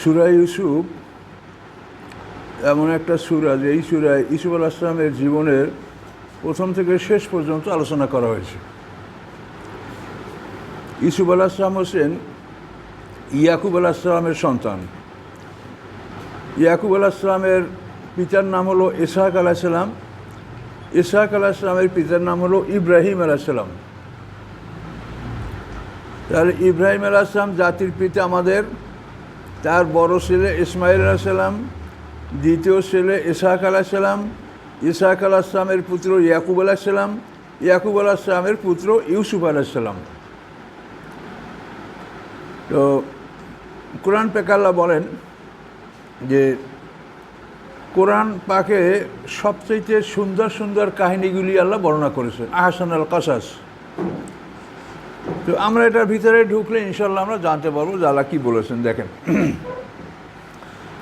সুরা ইউসুফ এমন একটা সুরা যে এই সুরায় ইসুফ আল আসলামের জীবনের প্রথম থেকে শেষ পর্যন্ত আলোচনা করা হয়েছে। ইসুফ আল আসলাম হোসেন ইয়াকুব আল আসলামের সন্তান। ইয়াকুব আল আসলামের পিতার নাম হলো ইসহাক আলাহিসাল্লাম ইসহাক আলাহিসাল্লামের পিতার নাম হলো ইব্রাহিম আলাহিসাল্লাম তাহলে ইব্রাহিম আলাহিসাম জাতির পিতা আমাদের তার বড় ছেলে ইসমাইল আলাহিসাল্লাম দ্বিতীয় ছেলে ইসাহাক আলাহিসাল্লাম ইসাহাক আলাহিসামের পুত্র ইয়াকুব আলাহিসাল্লাম ইয়াকুব আলাহিসামের পুত্র ইউসুফ আলাহিসাল্লাম তো কোরআন পেকাল্লা বলেন যে কোরআন পাকে সবচেয়ে সুন্দর সুন্দর কাহিনীগুলি আল্লাহ বর্ণনা করেছেন, আহসান আল কাসাস। তো আমরা এটার ভিতরে ঢুকলে ইনশাল্লাহ আমরা জানতে পারব আল্লাহ কী বলেছেন। দেখেন।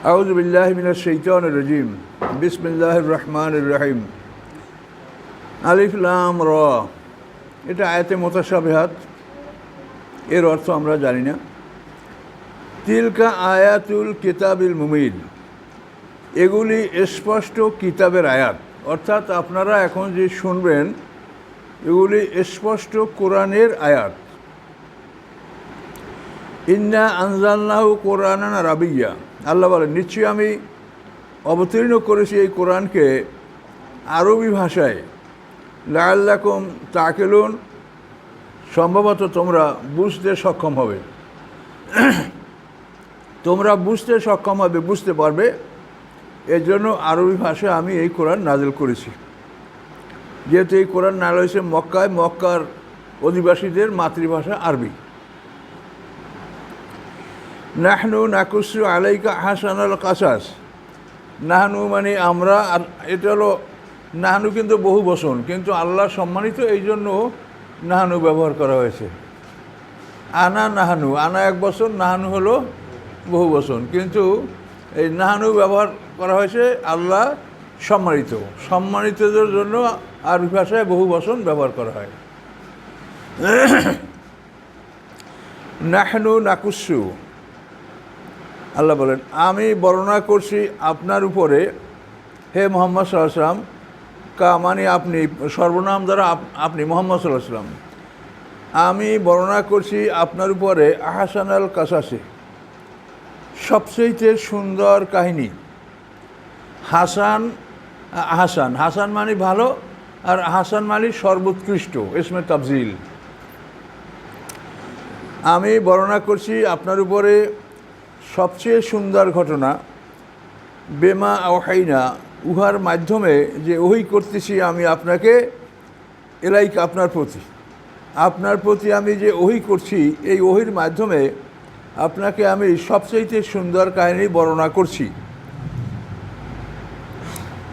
আউজবিল্লাহ মিনার শৈতান রজিম। বিসমিল্লাহ রহমান রাহিম। আলিফলাম র। এটা আয়াতে মোতাসাবেহাত এর অর্থ আমরা জানি না। তিলকা আয়াতুল কিতাবিল মুমিন। এগুলি স্পষ্ট কিতাবের আয়াত। অর্থাৎ আপনারা এখন যে শুনবেন এগুলি স্পষ্ট কোরআনের আয়াত। ইন্না আনজাল্লাহু কোরআন রাবিয়া আল্লাহ বলেন, নিশ্চয়ই আমি অবতীর্ণ করেছি এই কোরআনকে আরবি ভাষায়। লাল্লাকুম তাকেলুন। সম্ভবত তোমরা বুঝতে সক্ষম হবে। তোমরা বুঝতে সক্ষম হবে, বুঝতে পারবে। এর জন্য আরবি ভাষায় আমি এই কোরআন নাজেল করেছি। যেহেতু এই কোরআন নাল হয়েছে মক্কায়, মক্কার অধিবাসীদের মাতৃভাষা আরবি। নাহনু নাকুসু আলাইকা হাসান আল কাসাস। নাহানু মানে আমরা, আর এটা হলো নাহানু কিন্তু বহু বসন কিন্তু আল্লাহ সম্মানিত এই জন্য নাহানু ব্যবহার করা হয়েছে। আনা নাহানু, আনা এক বছর নাহানু হলো বহু বসন কিন্তু এই নাহানু ব্যবহার করা হয়েছে আল্লাহ সম্মানিত, সম্মানিতদের জন্য আরবি ভাষায় বহু বচন ব্যবহার করা হয়। নাহনু নাকুসু। আল্লাহ বলেন, আমি বর্ণনা করছি আপনার উপরে, হে মোহাম্মদ সাল্লাম কা মানে আপনি, সর্বনাম দ্বারা আপ- আপনি মোহাম্মদ সাল্লাহ সাল্লাম আমি বর্ণনা করছি আপনার উপরে আহাসান আল কাসাসে সবচেয়ে সুন্দর কাহিনী। হাসান হাসান হাসান মানে ভালো আর হাসান মানে সর্বোৎকৃষ্ট এসমে তাফজিল। আমি বর্ণনা করছি আপনার উপরে সবচেয়ে সুন্দর ঘটনা, বেমা আওহাইনা, উহার মাধ্যমে যে ওহি করতেছি আমি আপনাকে, এলাইক আপনার প্রতি। আপনার প্রতি আমি যে ওহি করছি, এই ওহির মাধ্যমে আপনাকে আমি সবচেয়ে সুন্দর কাহিনী বর্ণনা করছি।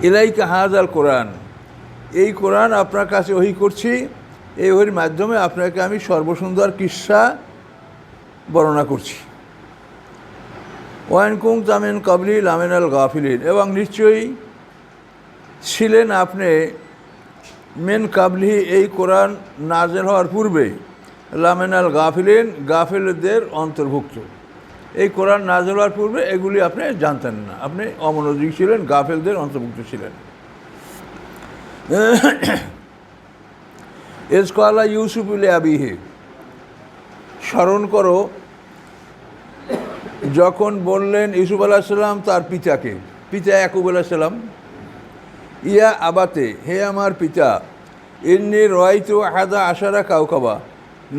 ইলাইকা হাজ আল কোরআন। এই কোরআন আপনার কাছে ওহি করছি। এই ওহির মাধ্যমে আপনাকে আমি সর্বসুন্দর কিস্সা বর্ণনা করছি। ওয়ান কুং তামিন কাবলি লামিন আল গাফিলিন। এবং নিশ্চয়ই ছিলেন আপনি মেন কাবলি এই কোরআন নাজেল হওয়ার পূর্বে লামেন আল গাফিলিন, গাফিলদের অন্তর্ভুক্ত। এই কোরআন নাজেল হওয়ার পূর্বে এগুলি আপনি জানতেন না। আপনি অমনোযোগী ছিলেন, গাফেলদের অন্তর্ভুক্ত ছিলেন। এসকলা ইউসুফ ইলে আবিহে। স্মরণ করো, যখন বললেন ইউসুফ আলাহিসাল্লাম তার পিতাকে, পিতা ইয়াকুব আলাহিসাল্লাম ইয়া আবাতে, হে আমার পিতা এমনি রয়তো আহাদা আশারা কাউকাবা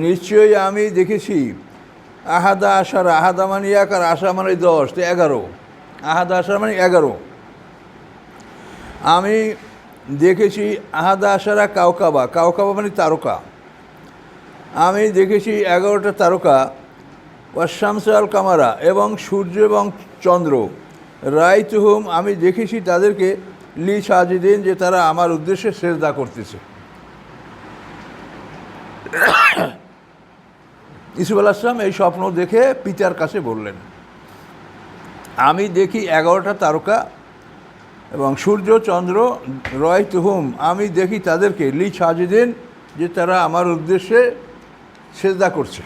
নিশ্চয়ই আমি দেখেছি, আহাদা আশারা, আহাদা মানে এক আর আশা মানে দশ, তো এগারো, আহাদা আশারা মানে এগারো। আমি দেখেছি আহাদা আশারা কাউকাবা কাউকাবা মানে তারকা। আমি দেখেছি এগারোটা তারকা ওয়াশামস আল কামারা এবং সূর্য এবং চন্দ্র। রায় তুহুম আমি দেখেছি তাদেরকে লি সাজিদিন, যে তারা আমার উদ্দেশ্যে সেজদা করতেছে। ইসুফ আলাহিসাম এই স্বপ্ন দেখে পিতার কাছে বললেন, আমি দেখি এগারোটা তারকা এবং সূর্য, চন্দ্র, রয় তুহুম, আমি দেখি তাদেরকে, লি সাজিদিন, যে তারা আমার উদ্দেশ্যে সেজদা করছে।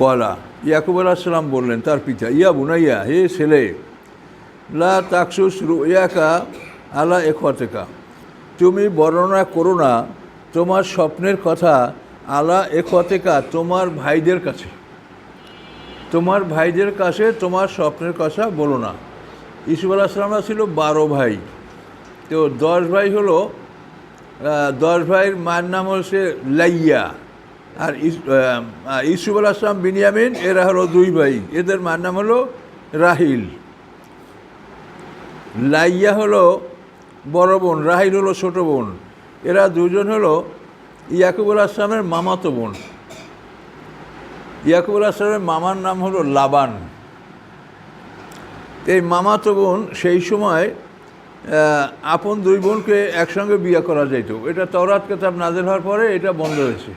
কলা, ইয়াকুব আলাহিসাল্লাম বললেন, তার পিতা, ইয়া বুনাইয়া, হে ছেলে, লা তাকসুস রুয়াকা আলা এখতেকা তুমি বর্ণনা করো না তোমার স্বপ্নের কথা আলা এখতেকা তোমার ভাইদের কাছে। তোমার ভাইদের কাছে তোমার স্বপ্নের কথা বলো না। ইসুফ আলাহিসামরা ছিল বারো ভাই। তো দশ ভাই হলো দশ ভাইয়ের মায়ের নাম হচ্ছে লাইয়া। আর ইসুফ আলাহিসাম বিনিয়ামিন, এরা হলো দুই ভাই। এদের মায়ের নাম হলো রাহিল। লাইয়া হলো বড় বোন, রাহিল হলো ছোটো বোন। এরা দুজন হলো ইয়াকুবুল আসলামের মামাতো বোন। ইয়াকুবুল আসলামের মামার নাম হলো লাবান। এই মামাতো বোন, সেই সময় আপন দুই বোনকে একসঙ্গে বিয়ে করা যেত এটা তওরাত কেতাব নাজেল হওয়ার পরে এটা বন্ধ হয়েছে।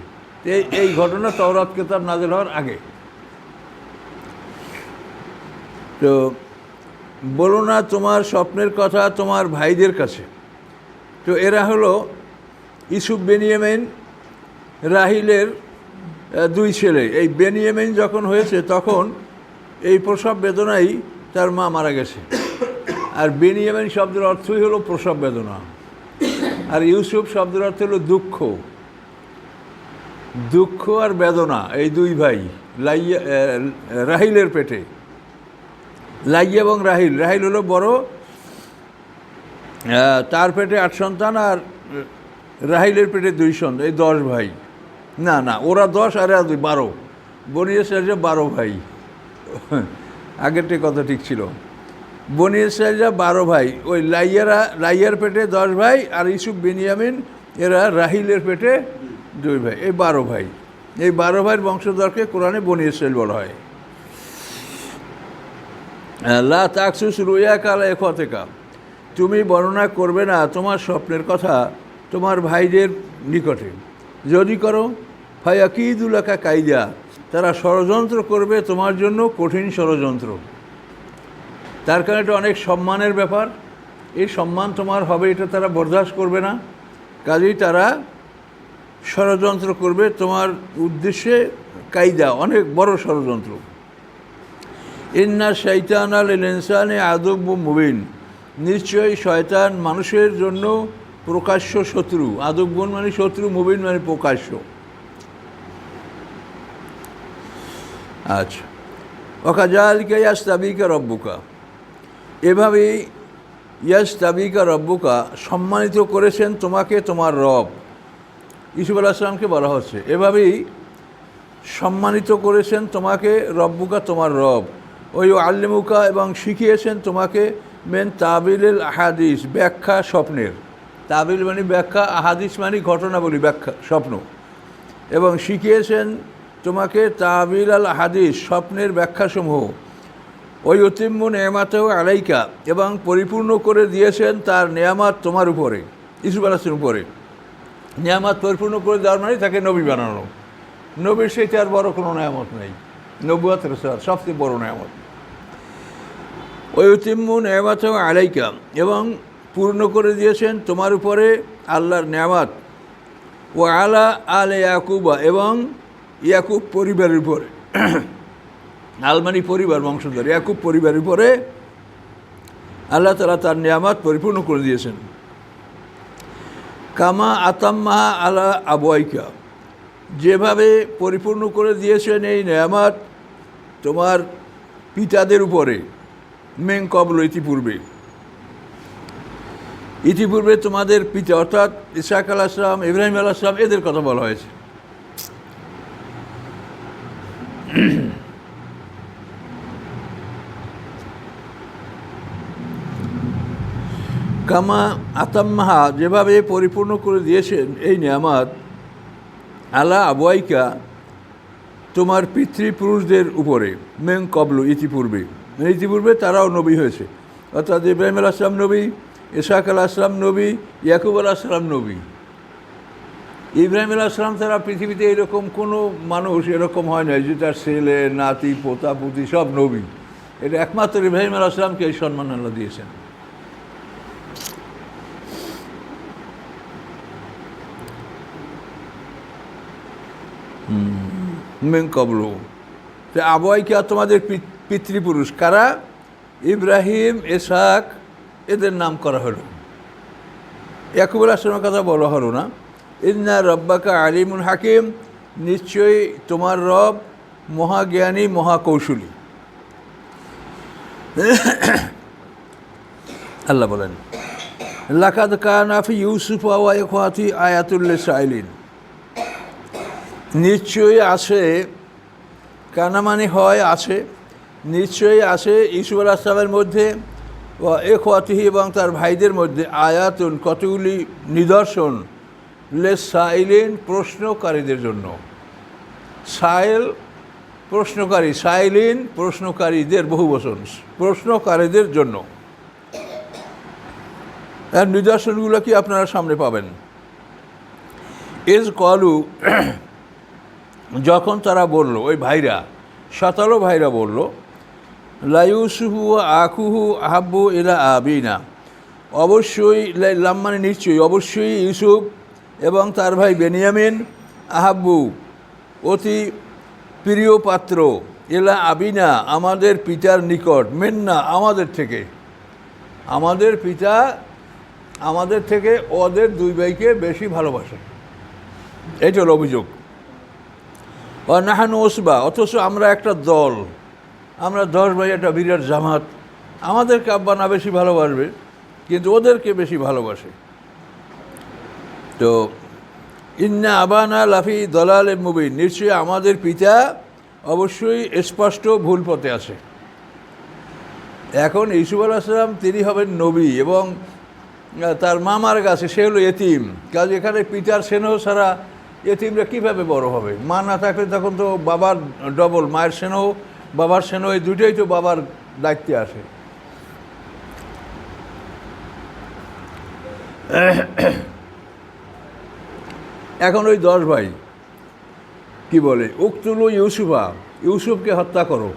এই এই ঘটনা তওরাত কেতাব নাজেল হওয়ার আগে। তো বলো না তোমার স্বপ্নের কথা তোমার ভাইদের কাছে। তো এরা হলো ইসুফ বেনিয়ামিন রাহিলের দুই ছেলে। এই বেনিয়ামিন যখন হয়েছে, তখন এই প্রসব বেদনাই তার মা মারা গেছে। আর বেনিয়ামিন শব্দের অর্থই হলো প্রসব বেদনা। আর ইউসুফ শব্দের অর্থ হলো দুঃখ। দুঃখ আর বেদনা, এই দুই ভাই, লাইয়া রাহিলের পেটে। লাইয়া এবং রাহিল। রাহিল হলো বড় তার পেটে আট সন্তান আর রাহিলের পেটে দুই সন্তান, এই দশ ভাই। না না, ওরা দশ আর এরা দুই, বারো। সাইজা বারো ভাই। আগেরটি কথা ঠিক ছিল। বনিয়ে সাইজা বারো ভাই। ওই লাইয়ারা, লাইয়ার পেটে দশ ভাই আর ইসুফ বেনিয়ামিন, এরা রাহিলের পেটে দুই ভাই। এই বারো ভাই। এই বারো ভাইয়ের বংশধরকে কোরআনে বনিয়ে সাইল বলা হয়। লা তাকসুস রুইয়া কালা একথেকা তুমি বর্ণনা করবে না তোমার স্বপ্নের কথা তোমার ভাইদের নিকটে। যদি করো ফায়াকিদুলাকা কাইদা, তারা ষড়যন্ত্র করবে তোমার জন্য কঠিন ষড়যন্ত্র। তার কারণে এটা অনেক সম্মানের ব্যাপার। এই সম্মান তোমার হবে, এটা তারা বরদাস্ত করবে না। কাজেই তারা ষড়যন্ত্র করবে তোমার উদ্দেশ্যে কায়দা অনেক বড় ষড়যন্ত্র। ইন্না শৈতান আল ইনসানে আদব মুবিন। নিশ্চয়ই শয়তান মানুষের জন্য প্রকাশ্য শত্রু। আদবগুণ মানে শত্রু, মুবিন মানে প্রকাশ্য। আচ্ছা। অকাজালকে ইয়াস তাবিকা রব্বুকা। এভাবেই ইয়াস তাবিকা রব্বুকা সম্মানিত করেছেন তোমাকে, তোমার রব। ইসুফ আলাহিসামকে বলা হচ্ছে। এভাবেই সম্মানিত করেছেন তোমাকে, রব্বুকা, তোমার রব। ওই আল্লিমুকা এবং শিখিয়েছেন তোমাকে মেন তাবিলের আহাদিস, ব্যাখ্যা স্বপ্নের। তাবিল মানে ব্যাখ্যা, আহাদিস মানে ঘটনাবলী, ব্যাখ্যা, স্বপ্ন। এবং শিখিয়েছেন তোমাকে তাবিল আল হাদিস, স্বপ্নের ব্যাখ্যাসমূহ ওই অতিম্ম নেয়ামাতেও আলাইকা, এবং পরিপূর্ণ করে দিয়েছেন তার নেয়ামাত তোমার উপরে, ইসুফ আলাসের উপরে। নেয়ামাত পরিপূর্ণ করে দেওয়ার মানে তাকে নবী বানানো। নবীর সেই আর বড় কোনো নেয়ামত নেই। নবুয়াত রসাল সবচেয়ে বড় নেয়ামত। ওই অতিম্ম নেয়ামত আলাইকা, এবং পূর্ণ করে দিয়েছেন তোমার উপরে আল্লাহর নেয়ামাত। ও আলা আল ইয়াকুবা, এবং ইয়াকুব পরিবারের উপরে, আলমানি পরিবার, বংশধর, ইয়াকুব পরিবারের উপরে আল্লাহ তালা তার নিয়ামত পরিপূর্ণ করে দিয়েছেন। কামা আতাম্মা আলা আবয়কা যেভাবে পরিপূর্ণ করে দিয়েছেন এই নেয়ামাত তোমার পিতাদের উপরে মেং কবল ইতিপূর্বে। ইতিপূর্বে তোমাদের পিতা অর্থাৎ ইসাক আল আসলাম ইব্রাহিম আল আসলাম এদের কথা বলা হয়েছে। কামা আতাম্মাহা যেভাবে পরিপূর্ণ করে দিয়েছেন, এই নিয়ামাত আলা আবুয়াইকা তোমার পিতৃপুরুষদের উপরে মেং কবলু ইতিপূর্বে। ইতিপূর্বে তারাও নবী হয়েছে। অর্থাৎ ইব্রাহিম আল আসলাম নবী ইসাক আল আসলাম নবী, ইয়াকুব আল আসলাম নবী। ইব্রাহিম আল আসলাম তারা পৃথিবীতে এরকম কোনো মানুষ এরকম হয় না যে তার ছেলে, নাতি, পোতা, পুতি সব নবী। এটা একমাত্র ইব্রাহিম আল আসলামকে এই সম্মান আল্লাহ দিয়েছেন। মেন কবল তো আবহাওয়াকে আর তোমাদের পিতৃপুরুষ? কারা? ইব্রাহিম এসাক এদের নাম করা হলো। ইয়াকুবুল আসলামের কথা বলা হলো না। ইন্না রব্বাকা আলিমুল হাকিম। নিশ্চয়ই তোমার রব মহাজ্ঞানী, মহাকৌশলী। আল্লাহ বলেন, লাকাদ কানাফি ইউসুফ ওয়াইখাতি আয়াতুল্লাহ সাইলিন নিশ্চয়ই আছে কানা মানে হয় আছে, নিশ্চয়ই আছে ইসুফ আসলামের মধ্যে ও এখাতিহি এবং তার ভাইদের মধ্যে আয়াতুন, কতগুলি নিদর্শন লেস সাইলিন প্রশ্নকারীদের জন্য। সাইল প্রশ্নকারী, সাইলিন প্রশ্নকারীদের বহু বচন, প্রশ্নকারীদের জন্য। আর নিদর্শনগুলো কি আপনারা সামনে পাবেন? এজ কলু যখন তারা বলল, ওই ভাইরা সাতালো ভাইরা বলল লাইউসুফু আকুহু আহাব্বু এলা আবিনা। অবশ্যই লাম মানে নিশ্চয়ই, অবশ্যই ইউসুফ এবং তার ভাই বেনিয়ামিন আহাব্বু, অতি প্রিয় পাত্র। এলা আবিনা, আমাদের পিতার নিকট, মেন্না, আমাদের থেকে। আমাদের পিতা আমাদের থেকে ওদের দুই ভাইকে বেশি ভালোবাসে এইটা হলো অভিযোগ। ও নাহান ওসবা অথচ আমরা একটা দল। আমরা দশ ভাই, একটা বিরাট জামাত। আমাদেরকে আব্বা না বেশি ভালোবাসবে, কিন্তু ওদেরকে বেশি ভালোবাসে। তো, ইন্না আবানা লাফি দলাল মুবিন। নিশ্চয়ই আমাদের পিতা অবশ্যই স্পষ্ট ভুল পথে আছে। এখন ইসুফ আলাহিসাম তিনি হবেন নবী এবং তার মামার কাছে, সে হলো এতিম। কাজ এখানে পিতার স্নেহ ছাড়া এতিমরা কীভাবে বড় হবে? মা না থাকলে তখন তো বাবার ডবল মায়ের স্নেহ বাবার স্নেহ এই দুটোই তো বাবার দায়িত্বে আসে। এখন ওই দশ ভাই, কি বলে, উক্তুলু ইউসুফা, ইউসুফকে হত্যা করো।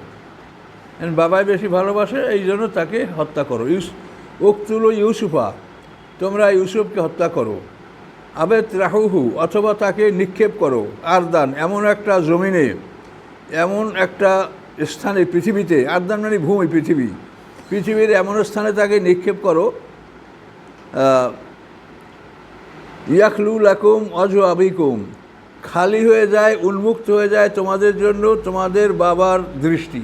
বাবাই বেশি ভালোবাসে, এই জন্য তাকে হত্যা করো। ইউস, উক্তুলু ইউসুফা, তোমরা ইউসুফকে হত্যা করো। আবেদ রাহুহু অথবা তাকে নিক্ষেপ করো। আরদান, এমন একটা জমিনে, এমন একটা স্থানে, পৃথিবীতে, আরদান মানে ভূমি, পৃথিবী। পৃথিবীর এমন স্থানে তাকে নিক্ষেপ করো ইয়াকলু লাকুম অজ আবিকুম। খালি হয়ে যায়, উন্মুক্ত হয়ে যায় তোমাদের জন্য, তোমাদের বাবার দৃষ্টি।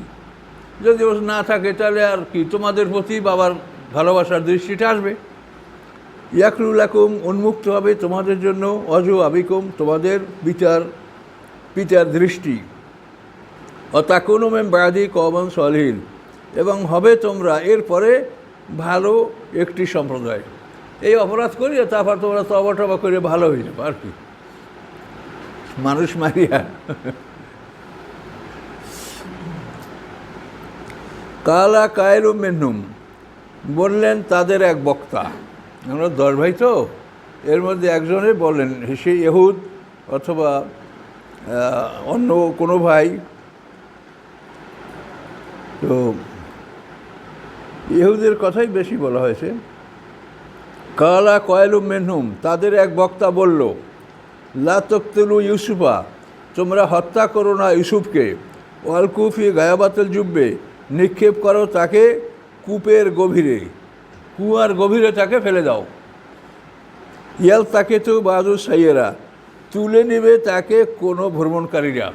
যদি ও না থাকে তাহলে আর কি? তোমাদের প্রতি বাবার ভালোবাসার দৃষ্টিটা আসবে। ইয়াকলু লাকুম উন্মুক্ত হবে তোমাদের জন্য, অজ আবিকুম, তোমাদের বিচার পিতার দৃষ্টি। অতাকুনুমেম বাদি কমন সলহীন। এবং হবে তোমরা এরপরে ভালো একটি সম্প্রদায়। এই অপরাধ করিয়া তারপর তোমরা তবা টবা করে ভালো হয়ে যাবে, আর কি। মানুষ মারিয়া। কালা কায়রু মেন্নুম বললেন তাদের এক বক্তা। আমরা দশ ভাই তো এর মধ্যে একজনে বলেন, সে ইহুদ অথবা অন্য কোনো ভাই। তো, ইহুদের কথাই বেশি বলা হয়েছে। কালা কয়েলু মেনহুম, তাদের এক বক্তা বলল, লা তক্তলু ইউসুফা, তোমরা হত্যা করো না ইউসুফকে। ওয়ালকুফি গায়াবাতেল জুব্বে, নিক্ষেপ করো তাকে কূপের গভীরে। কুয়ার গভীরে তাকে ফেলে দাও। ইয়াল তাকে তো বাজু সাইয়েরা, তুলে নেবে তাকে কোনো ভ্রমণকারীরা।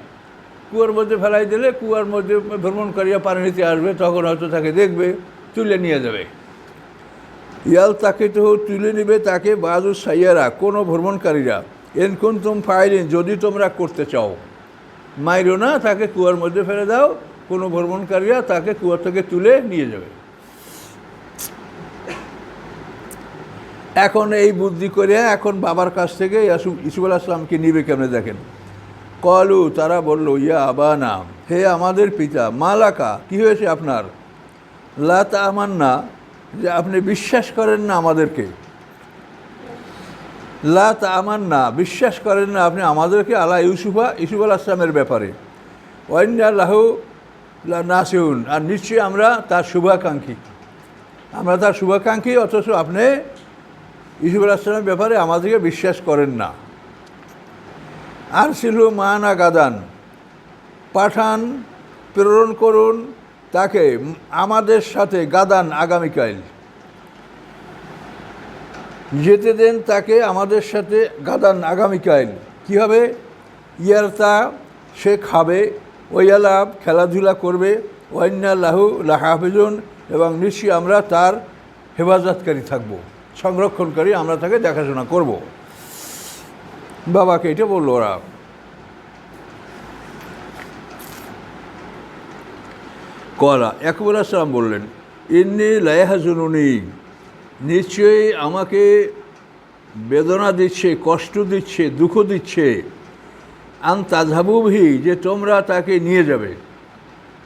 কুয়ার মধ্যে ফেলাই দিলে কুয়ার মধ্যে ভ্রমণকারীরা পানি নিতে আসবে, তখন হয়তো তাকে দেখবে, তুলে নিয়ে যাবে। ইয়াল তাকে তো তুলে নেবে তাকে বাজু সাইয়ারা, কোনো ভ্রমণকারীরা। এনকুন তুম ফাইলিন, যদি তোমরা করতে চাও। মাইরো না, তাকে কুয়ার মধ্যে ফেলে দাও, কোনো ভ্রমণকারীরা তাকে কুয়ার থেকে তুলে নিয়ে যাবে। এখন এই বুদ্ধি করে এখন বাবার কাছ থেকে ইসুফ আসলামকে নিবে কেমনে দেখেন? কলু, তারা বলল, ইয়া আবানা, হে আমাদের পিতা, মালাকা, কি হয়েছে আপনার? লাত আমার না যে আপনি বিশ্বাস করেন না আমাদেরকে। লাত আমার না বিশ্বাস করেন না আপনি আমাদেরকে, আলা ইউসুফা ইসুফ আল আসলামের ব্যাপারে। ওয়াইন্না লাহু নাসিউন আর নিশ্চয়ই আমরা তার শুভাকাঙ্ক্ষী। আমরা তার শুভাকাঙ্ক্ষী, অথচ আপনি ইসুফ আল আসলামের ব্যাপারে আমাদেরকে বিশ্বাস করেন না। আর ছিল মানা গাদান, পাঠান, প্রেরণ করুন, তাকে আমাদের সাথে গাদান আগামীকাল। যেতে দেন তাকে আমাদের সাথে গাদান আগামীকাল। কী হবে? ইয়ার তা সে খাবে ওয়ালাভ খেলাধুলা করবে ওয়ান্না লাহু লাহাফিজুন, এবং নিশ্চয়ই আমরা তার হেফাজতকারী থাকব। সংরক্ষণকারী আমরা তাকে দেখাশোনা করব। বাবাকে এটা বলল ওরা। কলা, একবর আসলাম বললেন, ইন্নি লায়াহাজুনুনি নিশ্চয়ই আমাকে বেদনা দিচ্ছে, কষ্ট দিচ্ছে, দুঃখ দিচ্ছে। আন তাজাবুভি যে তোমরা তাকে নিয়ে যাবে।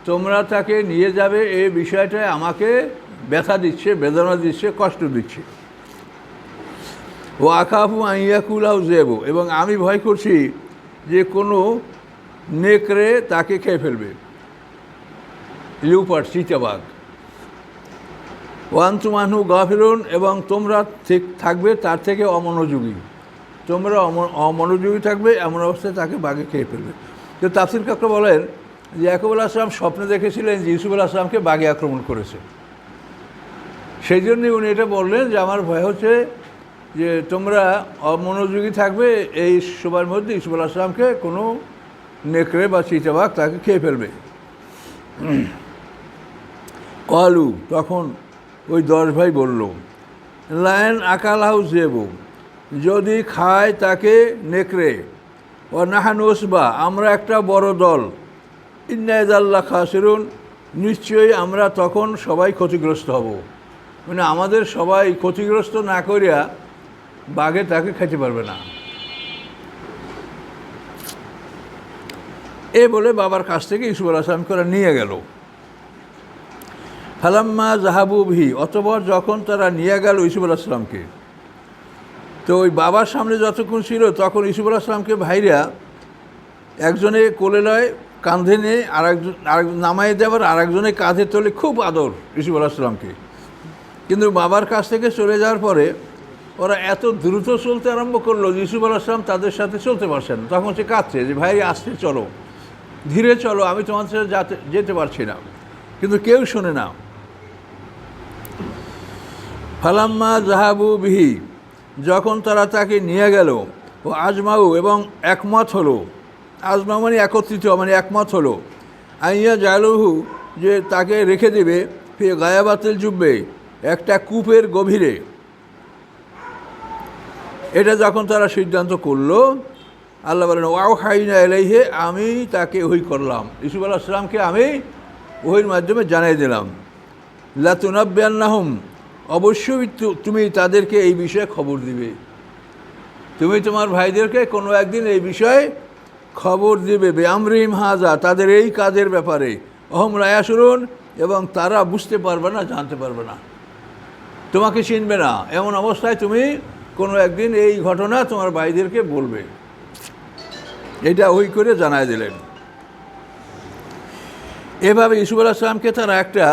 তোমরা তাকে নিয়ে যাবে এই বিষয়টায় আমাকে ব্যথা দিচ্ছে, বেদনা দিচ্ছে, কষ্ট দিচ্ছে। ও আকাফু আইয়াকুলাও জেব এবং আমি ভয় করছি যে কোনো নেকড়ে তাকে খেয়ে ফেলবে। লিউপার চিতাবাঘ। ওয়ান্তুমানহু গাফিরুন এবং তোমরা ঠিক থাকবে, তার থেকে অমনোযোগী। তোমরা অম- অমনোযোগী থাকবে, এমন অবস্থায় তাকে বাঘে খেয়ে ফেলবে। তো তাফসির কাকরা বলেন যে ইয়াকুবুল আসলাম স্বপ্নে দেখেছিলেন যে ইউসুফুল আসলামকে বাঘে আক্রমণ করেছে। সেই জন্যই উনি এটা বললেন যে, আমার ভয় হচ্ছে যে তোমরা অমনোযোগী থাকবে, এই সময়ের মধ্যে ইসুফুল আসলামকে কোনো নেকড়ে বা চিতাবাঘ তাকে খেয়ে ফেলবে। কলু, তখন ওই দশ ভাই বলল, লায়ন আকাল হাউস দেব যদি খায় তাকে নেকড়ে, ও নাহানুসবা আমরা একটা বড় দল। ইন্নায়দাল্লাহ খাসিরুন, নিশ্চয়ই আমরা তখন সবাই ক্ষতিগ্রস্ত হব। মানে আমাদের সবাই ক্ষতিগ্রস্ত না করিয়া বাঘে তাকে খেতে পারবে না। এ বলে বাবার কাছ থেকে ইসুফ আসলাম করে নিয়ে গেল। ফালাম্মা জাহাবু ভি যখন তারা নিয়ে গেল ইসুফ আসলামকে তো ওই বাবার সামনে যতক্ষণ ছিল তখন ইসুফ আসলামকে ভাইরা একজনে কোলে লয়, কাঁধে নিয়ে আরেকজন, আরেক নামাই দেবার আরেকজনে কাঁধে তোলে, খুব আদর ইসুফ আসলামকে কিন্তু বাবার কাছ থেকে চলে যাওয়ার পরে ওরা এত দ্রুত চলতে আরম্ভ করল ইসুফ আসলাম তাদের সাথে চলতে পারছেন তখন সে কাঁদছে যে, ভাই আসতে চলো। ধীরে চলো, আমি তোমার সাথে যাতে, যেতে পারছি না। কিন্তু কেউ শোনে না। ফালাম্মা জাহাবু বিহি, যখন তারা তাকে নিয়ে গেল, ও আজমাউ এবং একমত হলো আজমা মানে একত্রিত মানে একমত হলো, আইয়া জালুহু যে তাকে রেখে দেবে ফিরে গায়াবাতিল জুববে, একটা কূপের গভীরে। এটা যখন তারা সিদ্ধান্ত করল, আল্লাহ বলেন ওয়াও হাইনা এলাইহে আমি তাকে ওই করলাম। ইসুফ আল্লাহ আমি ওহির মাধ্যমে জানাই দিলাম। লাতুনাব্বান্নাহুম অবশ্যই তুমি তাদেরকে এই বিষয়ে খবর দিবে। তুমি তোমার ভাইদেরকে কোনো একদিন এই বিষয়ে খবর দিবে। বেআমরিম হাজা তাদের এই কাজের ব্যাপারে। অহম রায়াসুরুন, এবং তারা বুঝতে পারবে না, জানতে পারবে না। তোমাকে চিনবে না। এমন অবস্থায় তুমি কোনো একদিন এই ঘটনা তোমার ভাইদেরকে বলবে। এটা ওই করে জানায় দিলেন। এভাবে ইসুফ আলাহিসামকে তারা একটা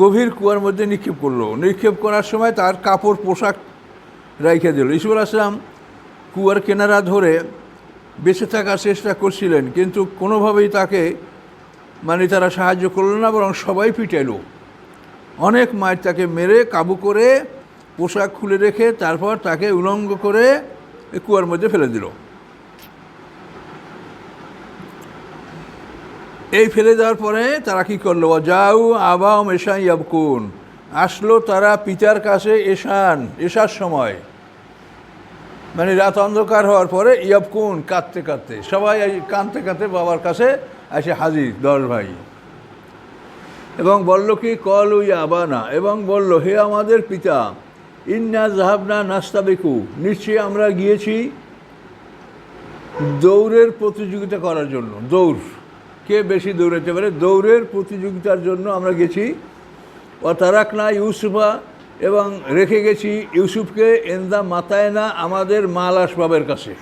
গভীর কুয়ার মধ্যে নিক্ষেপ করল। নিক্ষেপ করার সময় তার কাপড়, পোশাক রাইখে দিল। ইসুফ আলাহিসাম কুয়ার কেনারা ধরে বেঁচে থাকার চেষ্টা করছিলেন, কিন্তু কোনোভাবেই তাকে মানে তারা সাহায্য করল না, বরং সবাই পিটাইলো। অনেক মায়ের তাকে মেরে কাবু করে পোশাক খুলে রেখে তারপর তাকে উলঙ্গ করে কুয়ার মধ্যে ফেলে দিল। এই ফেলে দেওয়ার পরে তারা কি করল? যাও আবাও মেশাই ইয়াবকুন। আসলো তারা পিতার কাছে এশান, এশার সময়। মানে রাত অন্ধকার হওয়ার পরে ইয়াবকুন কাঁদতে কাঁদতে, সবাই কাঁদতে কাঁদতে বাবার কাছে এসে হাজির, দশ ভাই। এবং বলল কি, কল উই আবানা এবং বলল, হে আমাদের পিতা ইন্না জাহাবনা নাস্তাবেকু। নিশ্চয়ই আমরা গিয়েছি দৌড়ের প্রতিযোগিতা করার জন্য। দৌড়। কে বেশি দৌড়াতে পারে? দৌড়ের প্রতিযোগিতার জন্য আমরা গেছি। ও তারাকনা ইউসুফা এবং রেখে গেছি ইউসুফকে, এন্দা মাতায় না আমাদের মাল আসবাবের কাছে।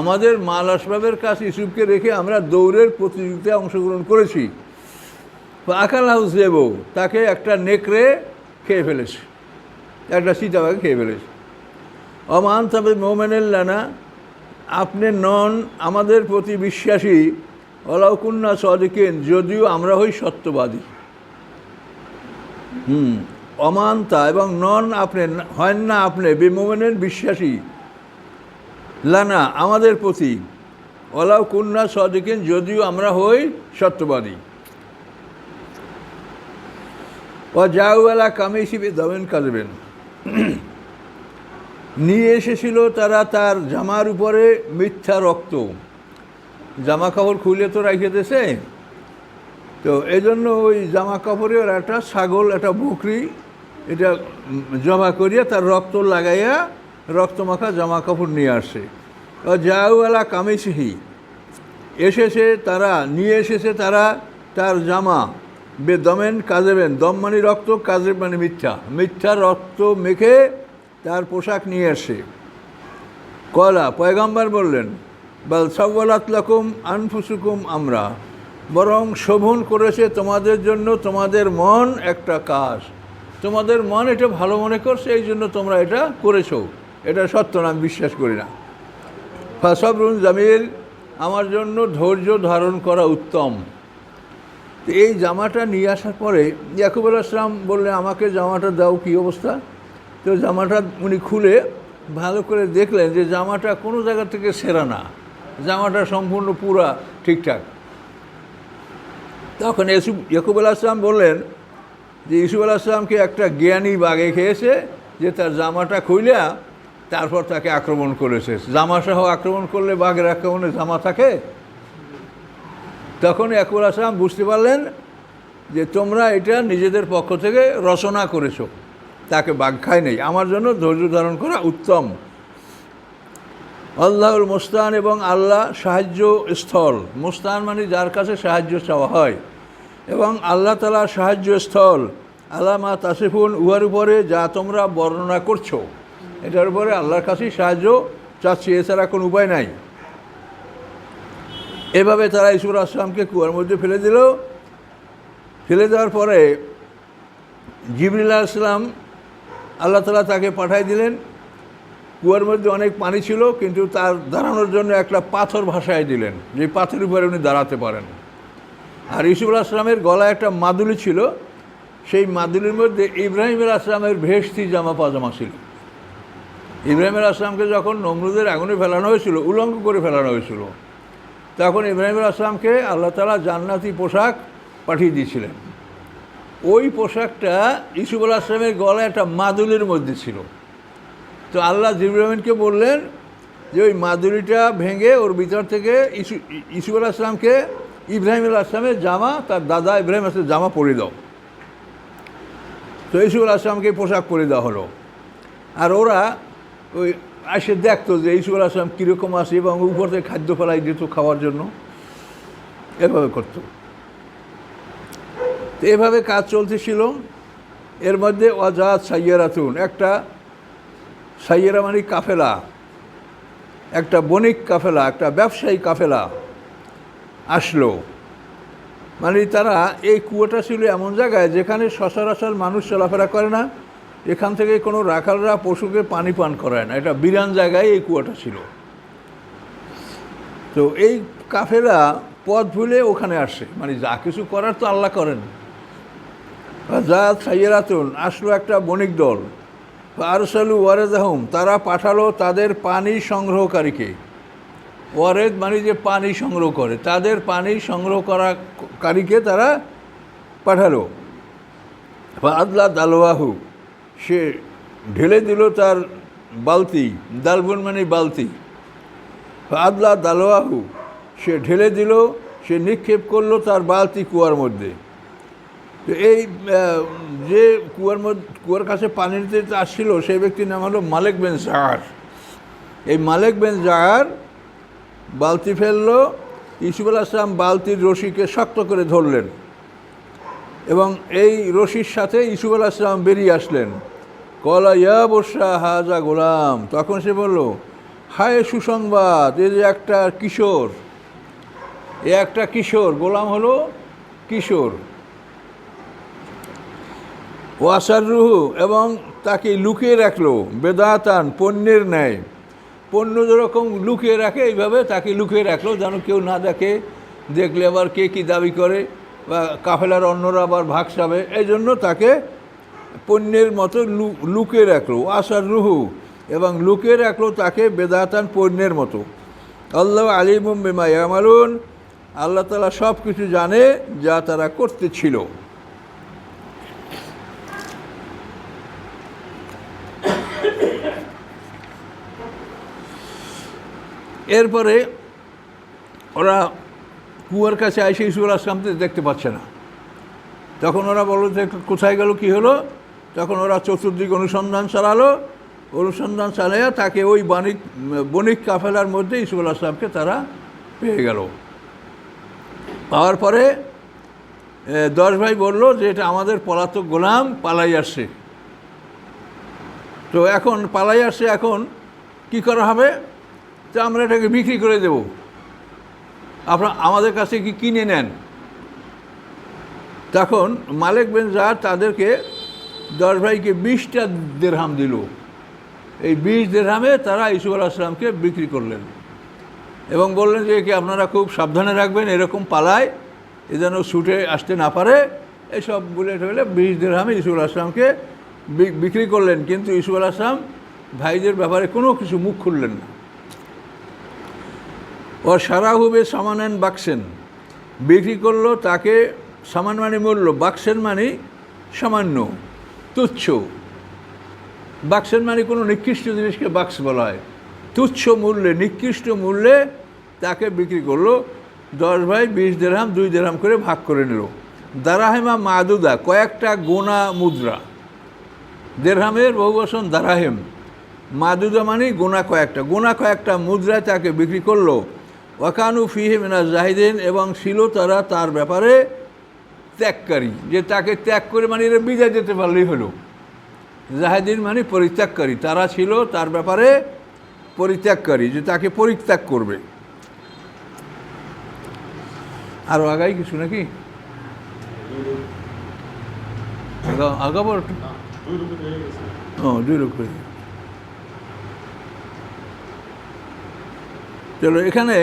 আমাদের মাল আসবাবের কাছে ইউসুফকে রেখে আমরা দৌড়ের প্রতিযোগিতায় অংশগ্রহণ করেছি। আকাল হাউস দেব তাকে একটা নেকড়ে খেয়ে ফেলেছে। একটা সীতাবাকে খেয়ে ফেলেছে। অমান তবে মোমেনের লানা, আপনি নন আমাদের প্রতি বিশ্বাসী অলাউকুন্না সদিকেন, যদিও আমরা হই সত্যবাদী। হুম, অমানতা এবং নন আপনি হয় না আপনি বিমোমেনের বিশ্বাসী। লানা, আমাদের প্রতি অলাউ কুন্না সদিকেন, যদিও আমরা হই সত্যবাদী। ও জাউওয়ালা কামিসিবে দমেন কাজবেন নিয়ে এসেছিল তারা তার জামার উপরে মিথ্যা রক্ত। জামা কাপড় খুলে তো রাখে দিয়েছে। তো এই জন্য ওই জামা কাপড়ে ওরা একটা ছাগল, একটা বকরি, এটা জমা করিয়া তার রক্ত লাগাইয়া রক্ত মাখা জামা কাপড় নিয়ে আসে। ও জাউওয়ালা কামিসিহি। এসেছে তারা, নিয়ে এসেছে তারা তার জামা। দমেন কাজেবেন, দম মানে রক্ত, কাজেব মানে মিথ্যা। মিথ্যা রক্ত মেখে তার পোশাক নিয়ে আসে। কলা, পয়গাম্বার বললেন, বাল সব্বালাত লাকুম আনফুসুকুম আমরা। বরং শোভন করেছে তোমাদের জন্য তোমাদের মন একটা কাজ। তোমাদের মন এটা ভালো মনে করছে, এই জন্য তোমরা এটা করেছ। এটা সত্য না, আমি বিশ্বাস করি না। ফাসবরুন জামিল, আমার জন্য ধৈর্য ধারণ করা উত্তম। তো এই জামাটা নিয়ে আসার পরে ইয়াকুবুল আসলাম বললে, আমাকে জামাটা দাও, কী অবস্থা? তো জামাটা উনি খুলে ভালো করে দেখলেন যে জামাটা কোনো জায়গা থেকে সেরা না। জামাটা সম্পূর্ণ পুরা ঠিকঠাক। তখন ইসুফ ইয়াকুব আসলাম বললেন যে ইসুফ আসলামকে একটা জ্ঞানী বাগে খেয়েছে যে তার জামাটা খুইলা তারপর তাকে আক্রমণ করেছে। জামা সহ আক্রমণ করলে বাঘের আক্রমণে জামা থাকে? তখন ইয়াকুব আসলাম বুঝতে পারলেন যে তোমরা এটা নিজেদের পক্ষ থেকে রচনা করেছ, তাকে বাঘ খায় নেই। আমার জন্য ধৈর্য ধারণ করা উত্তম। আল্লাহুল মোস্তান এবং আল্লাহ সাহায্য স্থল। মোস্তান মানে যার কাছে সাহায্য চাওয়া হয়। এবং আল্লাহ তালা সাহায্য স্থল। আলামা তাসিফুন, উহার উপরে যা তোমরা বর্ণনা করছ, এটার উপরে আল্লাহর কাছেই সাহায্য চাচ্ছি। এছাড়া কোনো উপায় নাই। এভাবে তারা ইসুর আসলামকে কুয়ার মধ্যে ফেলে দিল। ফেলে দেওয়ার পরে জিবরিল আসলাম আল্লাহ তালা তাকে পাঠাই দিলেন। কুয়ার মধ্যে অনেক পানি ছিল, কিন্তু তার দাঁড়ানোর জন্য একটা পাথর ভাসায় দিলেন যে পাথরের উপরে উনি দাঁড়াতে পারেন। আর ইসুফুল আসলামের গলায় একটা মাদুলি ছিল, সেই মাদুলির মধ্যে ইব্রাহিম আসলামের ভেস্তি জামা পাজামা ছিল। ইব্রাহিম আসলামকে যখন নমরুদের আগুনে ফেলানো হয়েছিল, উলঙ্গ করে ফেলানো হয়েছিল তখন ইব্রাহিম আসলামকে আল্লাহ তালা জান্নাতি পোশাক পাঠিয়ে দিয়েছিলেন। ওই পোশাকটা ইসুফুল আসলামের গলায় একটা মাদুলির মধ্যে ছিল। তো আল্লাহ জিব্রাহিমকে বললেন যে ওই মাদুরিটা ভেঙে ওর ভিতর থেকে ইসু, ইসুফ আসলামকে ইব্রাহিম আসলামের জামা, তার দাদা ইব্রাহিম আসলামের জামা পরে দাও। তো ইসুফ আসলামকে পোশাক পরে দেওয়া হলো। আর ওরা ওই এসে দেখতো যে ইসুফ আসলাম কীরকম আছে এবং উপর থেকে খাদ্য ফেলাই দিত খাওয়ার জন্য। এভাবে করতো। তো এভাবে কাজ চলতেছিল। এর মধ্যে অজাত সাইয়ারাতুন একটা সাইয়েরা মানে কাফেলা, একটা বণিক কাফেলা, একটা ব্যবসায়ী কাফেলা আসলো। মানে তারা এই কুয়োটা ছিল এমন জায়গায় যেখানে সচরাচর মানুষ চলাফেরা করে না। এখান থেকে কোনো রাখালরা পশুকে পানি পান করায় না। এটা বিরান জায়গায় এই কুয়াটা ছিল। তো এই কাফেলা পথ ভুলে ওখানে আসে। মানে যা কিছু করার তো আল্লাহ করেন। যা সাইয়েরাতুন, আসলো একটা বণিক দল। আরসালু ওয়ারেদ আহম তারা পাঠালো তাদের পানি সংগ্রহকারীকে। ওয়ারেদ মানে যে পানি সংগ্রহ করে, তাদের পানি সংগ্রহ করা কারীকে তারা পাঠালো। আদলা দালওয়াহু সে ঢেলে দিল তার বালতি দালবন মানে বালতি। আদলা দালওয়াহু, সে ঢেলে দিল, সে নিক্ষেপ করল তার বালতি কুয়ার মধ্যে। তো এই যে কুয়ার মধ্যে, কুয়ার কাছে পানি নিতে আসছিল, সেই ব্যক্তির নাম হলো মালেক বেন জাহার এই মালেক বেন জাহার বালতি ফেলল, ইসুফ আসলাম বালতির রশিকে শক্ত করে ধরলেন। এবং এই রশির সাথে ইসুফ আসলাম বেরিয়ে আসলেন। কলা, ইয়া বর্ষা হাজা গোলাম। তখন সে বলল, হায় সুসংবাদ, এই যে একটা কিশোর, এ একটা কিশোর, গোলাম হলো কিশোর। ওয়াসারুহু এবং তাকে লুকিয়ে রাখল, বেদাতান, পণ্যের ন্যায়। পণ্য যেরকম লুকিয়ে রাখে, এইভাবে তাকে লুকিয়ে রাখল, যেন কেউ না দেখে। দেখলে আবার কে কী দাবি করে? বা কাফেলার অন্যরা আবার ভাগ সাবে। এই জন্য তাকে পণ্যের মতো লুকে রাখল আসার রুহু এবং লুকে রাখল তাকে বেদাতান পণ্যের মতো। আল্লাহ আলিমুম বিমা ইয়ামালুন, আল্লাহ তালা সব কিছু জানে যা তারা করতেছিল। এরপরে ওরা কুয়ার কাছে আইসে ইসুল আসলামকে দেখতে পাচ্ছে না। তখন ওরা বলল যে, কোথায় গেল, কি হলো? তখন ওরা চতুর্দিক অনুসন্ধান চালালো। অনুসন্ধান চালাইয়া তাকে ওই বাণিক, বণিক কাফেলার মধ্যে ইসুল আসলামকে তারা পেয়ে গেল। পাওয়ার পরে দশ ভাই বলল যে, এটা আমাদের পলাতক গোলাম পালাই আসছে তো এখন পালাই আসছে এখন কি করা হবে? তো আমরা এটাকে বিক্রি করে দেব। আপনার আমাদের কাছে কি কিনে নেন? তখন মালিক বেন তাদেরকে দশ ভাইকে বিশটা দেড়হাম দিল। এই বিশ দেড়হামে তারা ইসুফ আলাহিসামকে বিক্রি করলেন এবং বললেন যে কি আপনারা খুব সাবধানে রাখবেন, এরকম পালায়, এ যেন ছুটে আসতে না পারে। এসব বলে টলে বিশ দেড়হামে ইসুফ আলাহিসামকে বিক্রি করলেন। কিন্তু ইসুফ আলাহিসাম ভাইদের ব্যাপারে কোনো কিছু মুখ খুললেন না। ও সারাহুবে সামানেন বাক্সেন। বিক্রি করল তাকে সামান মানে মূল্য বাক্সেন মানে সামান্য, তুচ্ছ। বাক্সেন মানে কোনো নিকৃষ্ট জিনিসকে বাক্স বলা হয়। তুচ্ছ মূল্যে, নিকৃষ্ট মূল্যে তাকে বিক্রি করল, দশ ভাই, বিশ দেড়হাম, দুই দেড়হাম করে ভাগ করে নিল। দারাহেমা মাদুদা, কয়েকটা গোনা মুদ্রা। দেড়হামের বহুবসন দারাহেম। মাদুদা মানে গোনা কয়েকটা গোনা কয়েকটা মুদ্রা তাকে বিক্রি করল। ওয়াকানু ফিহে মিনা জাহিদিন এবং ছিল তারা তার ব্যাপারে ত্যাগকারী যে তাকে ত্যাগ করে মানে এরা বিদায় যেতে পারলেই হলো। জাহেদিন মানে পরিত্যাগকারী তারা ছিল তার ব্যাপারে পরিত্যাগকারী যে তাকে পরিত্যাগ করবে। আরও আগাই কিছু নাকি? আগা- আগাবো ও দুই রূপ করে চলো, এখানে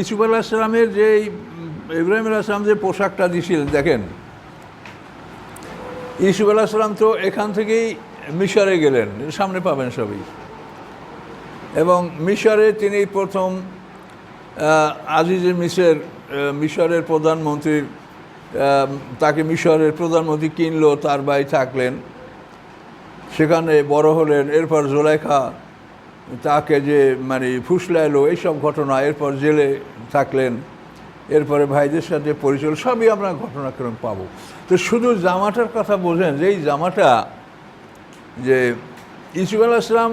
ইসুফ আল্লাহ সালামের যে ইব্রাহিম আল্লাহ সালাম যে পোশাকটা দিয়েছিলেন দেখেন। ইসুফ সালাম তো এখান থেকেই মিশরে গেলেন, সামনে পাবেন সবই। এবং মিশরে তিনি প্রথম আজিজে মিসের মিশরের প্রধানমন্ত্রীর তাকে মিশরের প্রধানমন্ত্রী কিনলো, তার বাই থাকলেন। সেখানে বড় হলেন, এরপর জোলেখা তাকে যে মানে ফুসলাইলো এইসব ঘটনা, এরপর জেলে থাকলেন, এরপরে ভাইদের সাথে পরিচয় সবই আমরা ঘটনাক্রম পাবো। তো শুধু জামাটার কথা বোঝেন যে এই জামাটা যে ইসুফ আলাহ ইসলাম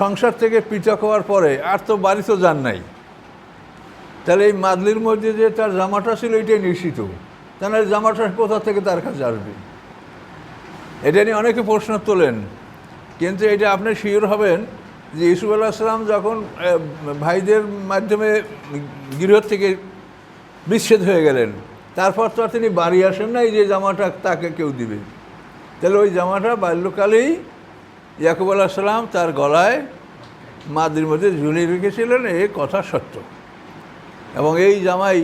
সংসার থেকে পৃথক হওয়ার পরে আর তো বাড়ি তো যান নাই। তাহলে এই মাদলির মধ্যে যে তার জামাটা ছিল, এটাই নিশ্চিত। তাহলে জামাটা কোথা থেকে তার কাছে আসবে? এটা নিয়ে অনেকে প্রশ্ন তোলেন। কিন্তু এটা আপনি শিওর হবেন যে ইসুফ আলাহিসাম যখন ভাইদের মাধ্যমে গৃহ থেকে বিচ্ছেদ হয়ে গেলেন, তারপর তো আর তিনি বাড়ি আসেন নাই যে জামাটা তাকে কেউ দিবে। তাহলে ওই জামাটা বাল্যকালেই ইয়াকুব আলাহ সাল্লাম তার গলায় মাদির মধ্যে ঝুলিয়ে রেখেছিলেন, এ কথা সত্য। এবং এই জামাই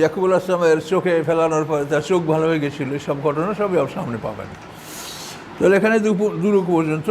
ইয়াকুবুল আসলামের চোখে ফেলানোর পরে তার চোখ ভালো হয়ে গেছিল সব ঘটনা সবই সামনে পাবেন। তাহলে এখানে দুপুর দুরুকু পর্যন্ত।